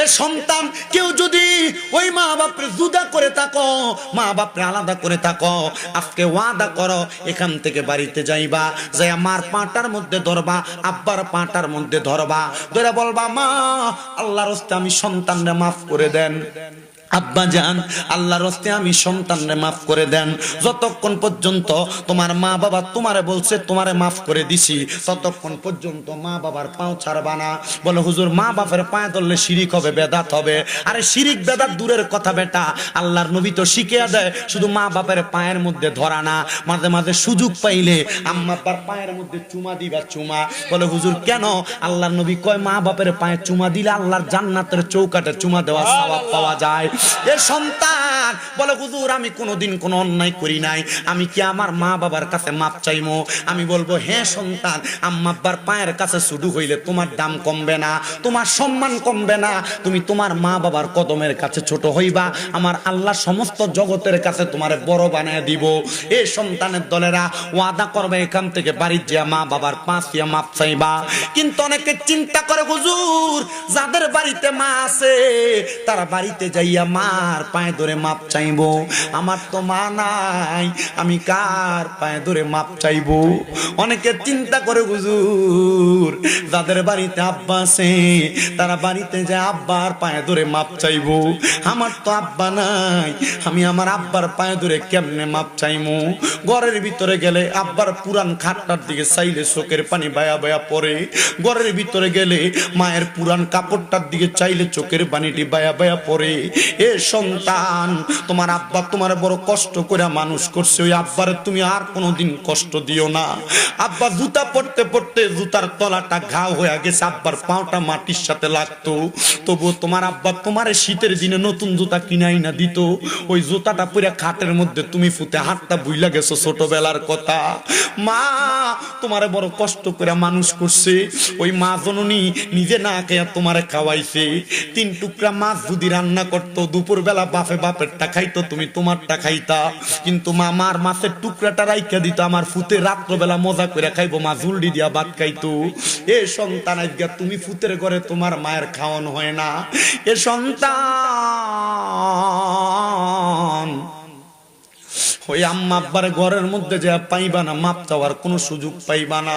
এ সন্তান, কেউ যদি ওই মা বাপরে জুদা করে থাকো, মা বাপরে আলাদা করে থাকো, আজকে ওয়াদা করো, এখান থেকে বাড়িতে যাইবা যাই আমার পাটার মধ্যে ধরবা, আব্বার পাটার মধ্যে ধরবা, ধরে বলবা, মা, আল্লাহর আমি সন্তানরা মাফ করে দেন। আব্বা যান, আল্লাহর হস্তে আমি সন্তানরে মাফ করে দেন। যতক্ষণ পর্যন্ত তোমার মা বাবা তোমারে বলছে, তোমারে মাফ করে দিছি, ততক্ষণ পর্যন্ত মা বাবার পাও ছাড়বা না। বলে, হুজুর, মা বাপের পায়ে ধরলে শিরিক হবে, বেদাত হবে। আরে, শিরিক, বেদাত দূরের কথা বেটা। আল্লাহর নবী তো শিখিয়ে দেয়, শুধু মা বাপের পায়ের মধ্যে ধরা না। মাঝে মাঝে সুযোগ পাইলে আম্মা আব্বার পায়ের মধ্যে চুমা দিবা, চুমা। বলে, হুজুর, কেন? আল্লাহর নবী কয়, মা বাপের পায়ে চুমা দিলে আল্লাহর জান্নাতের চৌকাটে চুমা দেওয়া সওয়াব পাওয়া যায়। এ সন্তান বলে, হুজুর, আমি কোনোদিন কোনো অন্যায় করি নাই। আমি কি আমার মা বাবার কাছে মাপ চাইমো? আমি বলব হ্যাঁ সন্তান, আম্মা আব্বার পায়ের কাছে শুধু হইলে তোমার দাম কমবে না, তোমার সম্মান কমবে না। তুমি তোমার মা বাবার কদমের কাছে ছোট হইবা। আমার আল্লাহ সমস্ত জগতের কাছে তোমারে বড় বানিয়ে দিব। এ সন্তানের দলেরা ওয়াদা করবে, এখান থেকে বাড়ির যে মা বাবার পাঁচ ইয়া মাপ চাইবা। কিন্তু অনেকে চিন্তা করে, হুজুর, যাদের বাড়িতে মা আছে, তারা বাড়িতে যাইয়া মার পায়ে ধরে মাপ চাইব? আমার তো মা নাই, আমি কার পায়ে ধরে মাপ চাইব? অনেকে চিন্তা করে, হুজুর, যাদের বাড়িতে আব্বা আছে, তারা বাড়িতে যায় আব্বার পায়ে ধরে মাপ চাইব। আমার তো আব্বা নাই, আমি আমার আব্বার পায়ে ধরে কেমনে মাপ চাইমু? ঘরের ভিতরে গেলে আব্বার পুরান খাটটার দিকে চাইলে চোখের পানি বায়া বায়া পড়ে। ঘরের ভিতরে গেলে মায়ের পুরান কাপড়টার দিকে চাইলে চোখের পানিটি বায়া বায়া পড়ে। এ সন্তান তোমার আব্বা তোমার বড় কষ্ট করে মানুষ করছে, ওই আব্বারে তুমি আর কোনোদিন কষ্ট দিও না। আব্বা জুতা পড়তে পড়তে জুতার তলাটা ঘা হয়ে গেছে, আব্বার পাওটা মাটির সাথে লাগতো। তবুও তোমার আব্বা তোমার শীতের দিনে নতুন জুতা কিনাই না দিত। ওই জুতাটা পুরো খাটের মধ্যে তুমি ফুতে হাতটা বুইলা গেছো ছোটবেলার কথা। মা তোমারে বড় কষ্ট করে মানুষ করছে, ওই মা জননী নিজে না খেয়ে তোমারে খাওয়াইছে। তিন টুকরা মাছ যদি রান্না করতো দুপুর বেলা বাপে বাপেরটা খাইতো, তুমি তোমারটা খাইতা। কিন্তু মা মার মাছের টুকরাটা রাইখা দিত, আমার ফুতে রাত্রবেলা মজা করে খাইবো, মা জুলডি দিয়া ভাত খাইতো। এ সন্তান আজকে তুমি ফুতের ঘরে তোমার মায়ের খাওয়ানো হয় না। এ সন্তান ওই আম্মা আব্বার ঘরের মধ্যে যে পাইবা না, মাপ চাওয়ার কোনো সুযোগ পাইবা না।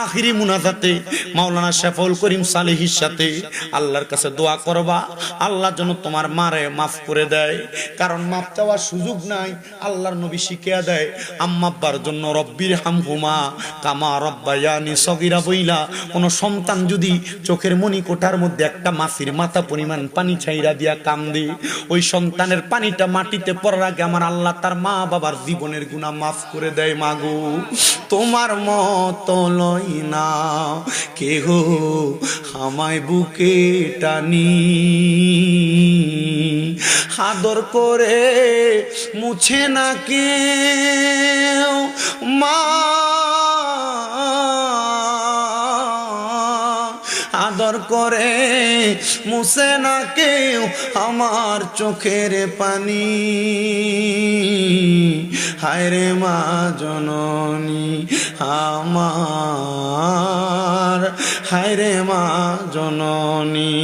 আখিরি মুনাজাতে মাওলানা শেফাউল করিম সালেহির সাথে আল্লাহর কাছে দোয়া করবা। আল্লাহ যেন তোমার মারে মাফ করে দেয়। কারণ মাপ চাওয়ার সুযোগ নাই, আল্লাহর নবী শিখিয়া দেয় আম্মা আব্বার জন্য রব্বির হামহুমা কামা রব্বা রব্বায়ানি সগিরা বইলা। কোনো সন্তান যদি চোখের মনি কোঠার মধ্যে একটা মাছির মাথা পরিমাণ পানি ছাইরা দিয়া কান্দে, ওই সন্তানের পানিটা মাটিতে পড়ার আগে আমার আল্লাহ তার মা বাবার জীবনের গুণা মাফ করে দেয় মাগু। তোমার মত লই না কেহ আমায় বুকে টানি। আদর করে মুছে না কেউ। মা করে মুছে না কেউ আমার চোখের পানি। হায়রে মা জননী আমার হায়রে মা জননী।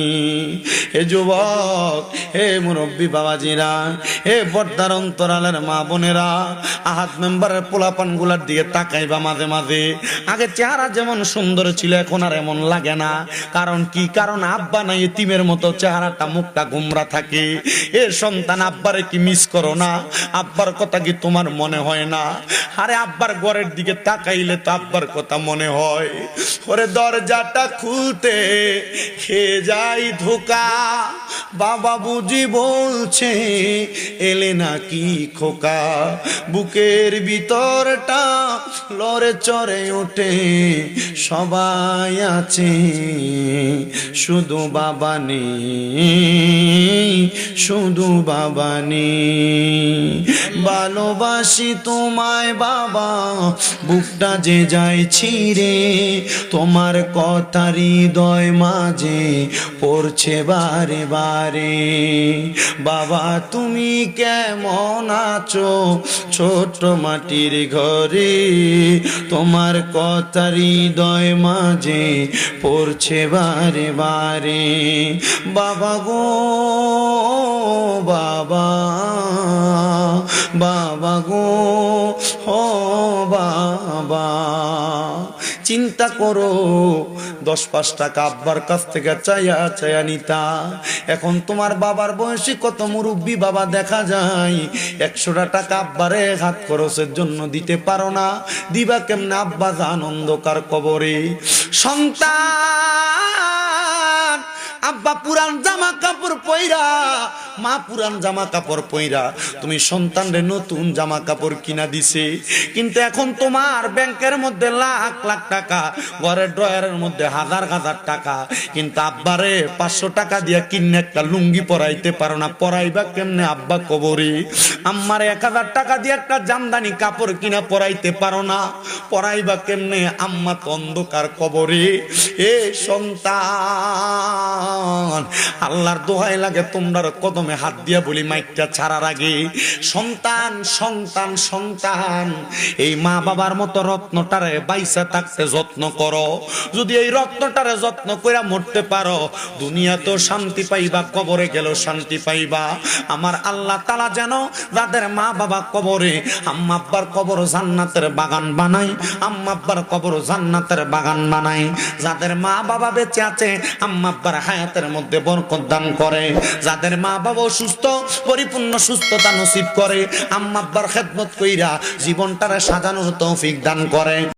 হে যুবক, হে মুরব্বী বাবাজিরা, হে পর্দার অন্তরালের মা বোনেরা, আহাত মেম্বারের পোলাপানগুলার দিকে তাকাইবা মাঝে মাঝে। আগে চেহারা যেমন সুন্দর ছিল, এখন আর এমন লাগে না। কারণ কি? কারণ আব্বা নাই, এতিমের মতো চেহারাটা মুখটা গুমরা থাকে। এ সন্তান, আব্বারে কি মিস করো না? আব্বার কথা কি তোমার মনে হয় না? আরে আব্বার ঘরের দিকে তাকাইলে তো আব্বার কথা মনে হয়। ওরে দরজাটা খুলতে খেয়ে যাই ধোকা বুকা বাবা বুঝি বলছে, এলে নাকি খোকা? বুকের ভিতরটা লড়ে চড়ে ওঠে, সবাই আছে, শুধু বাবা নেই, শুধু বাবা নেই। ভালোবাসি তোমায় বাবা, বুকটা যে যায় ছিঁড়ে, তোমার কথা হৃদয় মাঝে পড়ছে বারে বারে বারে বাবা, তুমি কেমন আছো? ছোট মাটির ঘরে তোমার কথা হৃদয় মাঝে পড়ছে বারে বারে। বাবা গো, বাবা বাবা গো, ও বাবা, চিন্তা করো দশ পাঁচ টাকা আব্বার কাছ থেকে চাইয়া চাইয়া নিতা। এখন তোমার বাবার বয়সী কত মুরব্বী বাবা দেখা যায়। একশোটা টাকা আব্বারে হাত খরচের জন্য দিতে পারো না। দিবা কেমনে আব্বা আনন্দকার কবরে। সন্তান! আব্বা পুরান জামা কাপড় পইরা, মা পুরান জামা কাপড় পইরা, তুমি সন্তানরে নতুন জামা কাপড় কিনা দিছে। কিন্তু এখন তোমার ব্যাংকের মধ্যে লাখ লাখ টাকা, ঘরের ড্রয়ারের মধ্যে হাজার হাজার টাকা। কিন্তু আব্বারে পাঁচশো টাকা দিয়া কিনে একটা লুঙ্গি পরাইতে পারো না। পরাইবা কেমনে আব্বা কবরে? আম্মারে এক হাজার টাকা দিয়ে একটা জামদানি কাপড় কিনা পরাইতে পারো না। পরাইবা কেমনে? আম্মা তো অন্ধকার কবরে। এ সন্তান! আল্লাহর দোহাই লাগে তোমরা কদমে হাত দিয়া বলি, মাইকটা ছাড়ার আগে। সন্তান সন্তান সন্তান, এই মা বাবার মতো রত্নটারে বাইসা থাকতে যত্ন করো। যদি এই রত্নটারে যত্ন করে মরতে পারো, দুনিয়াতেও শান্তি পাইবা, কবরে গেল শান্তি পাইবা। আমার আল্লাহ তালা যেন যাদের মা বাবা কবরে, আম্মা আব্বার কবর জান্নাতের বাগান বানাই আম্মা আব্বার কবর জান্নাতের বাগান বানাই যাদের মা বাবা বেঁচে আছে, আম্মা আব্বার হায়াতের মধ্যে বরকত দান করে, যাদের মা বাবা সুস্থ পরিপূর্ণ সুস্থতা নসিব করে আম্মা আব্বার খেদমত কইরা জীবনটারে সাজানোর তৌফিক দান করে।